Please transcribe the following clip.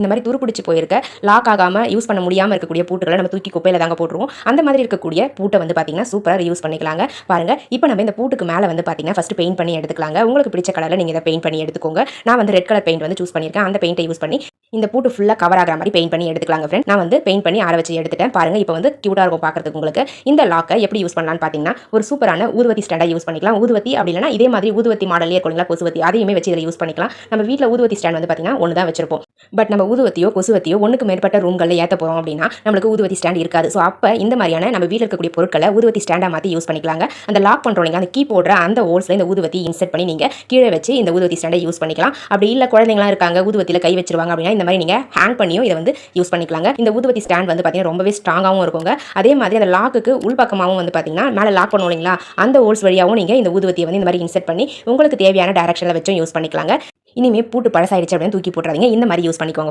இந்த மாதிரி துருப்பிடிச்சு போயிருக்க லாக் ஆகாமல் யூஸ் பண்ண முடியாமல் இருக்கக்கூடிய பூட்டுகளை நம்ம தூக்கி குப்பையில் தாங்க போட்டுருவோம். அந்த மாதிரி இருக்கக்கூடிய பூட்டை வந்து பார்த்தீங்கன்னா சூப்பராக யூஸ் பண்ணிக்கலாங்க. பாருங்க இப்போ நம்ம இந்த பூட்டுக்கு மேலே வந்து பார்த்தீங்கன்னா ஃபஸ்ட்டு பெயிண்ட் பண்ணி எடுத்துக்கலாங்க. உங்களுக்கு பிடிச்ச கலரில் நீங்கள் இதை பெயிண்ட் பண்ணி எடுத்துக்கோங்க. நான் வந்து ரெட் கலர் பெயிண்ட் வந்து சூஸ் பண்ணியிருக்கேன். அந்த பெயிண்ட்டை யூஸ் பண்ணி இந்த பூட்டு ஃபுல்லாக கவர் ஆகிற மாதிரி பெயிண்ட் பண்ணி எடுத்துக்கலாங்க ஃப்ரெண்ட் நான் வந்து பெயிண்ட் பண்ணி ஆர வச்சு எடுத்துட்டேன். பாருங்க இப்போ வந்து க்யூட்டாக இருக்கும் பார்க்கறதுக்கு உங்களுக்கு. இந்த லாக்கை எப்படி யூஸ் பண்ணலாம்னு பார்த்தீங்கன்னா ஒரு சூப்பரான ஊதுவத்தி ஸ்டாண்டாக யூஸ் பண்ணிக்கலாம். ஊதுவத்தி அப்படி இல்லைனா இதே மாதிரி ஊதுவத்தி மாடலே இருக்குங்களா கொசுவத்தி அதையுமே வச்சு இதில் யூஸ் பண்ணிக்கலாம். நம்ம வீட்டில் ஊதுவத்தி ஸ்டாண்ட் வந்து பார்த்தீங்கன்னா ஒன்று தான் வச்சிருப்போம். பட் நம்ம ஊதுவத்தியோ கொசுவத்தியோ ஒன்றுக்கு மேற்பட்ட ரூம்களில் ஏற்ற போகிறோம் அப்படின்னா நம்மளுக்கு ஊதுவத்தி ஸ்டாண்ட் இருக்காது. ஸோ அப்போ இந்த மாதிரியான நம்ம வீட்டில் இருக்கக்கூடிய பொருட்களை ஊதுவத்தி ஸ்டாண்டாக மாற்றி யூஸ் பண்ணிக்கலாங்க. அந்த லாக் பண்ணுறோம் அந்த கீ போடுற அந்த ஹோல்ஸில் இந்த ஊதுவத்தி இன்செர்ட் பண்ணி நீங்கள் கீழே வச்சு இந்த ஊதுவத்தி ஸ்டாண்டை யூஸ் பண்ணிக்கலாம். அப்படி இல்லை குழந்தைங்களாம் இருக்காங்க ஊதுவத்தியில் கை வச்சிருவாங்க அப்படின்னா இந்த மாதிரி நீங்கள் ஹேங் பண்ணியும் இதை வந்து யூஸ் பண்ணிக்கலாங்க. இந்த ஊதுபத்தி ஸ்டாண்ட் வந்து பார்த்தீங்கன்னா ரொம்பவே ஸ்ட்ராங்காகவும் இருக்குங்க. அதே மாதிரி அந்த லாக்குக்கு உள்பக்கமாகவும் வந்து பார்த்தீங்கன்னா மேலே லாக் பண்ணுவோம் இல்லைங்களா? அந்த ஹோல்ஸ் வழியாகவும் நீங்கள் இந்த ஊதுபத்தியை வந்து இந்த மாதிரி இன்செர்ட் பண்ணி உங்களுக்கு தேவையான டேரக்ஷனில் வச்சும் யூஸ் பண்ணிக்கலாங்க. இனிமேல் பூட்டு பழசாயிடுச்சு அப்படின்னு தூக்கி போட்டுறாதீங்க. இந்த மாதிரி யூஸ் பண்ணிக்கோங்க.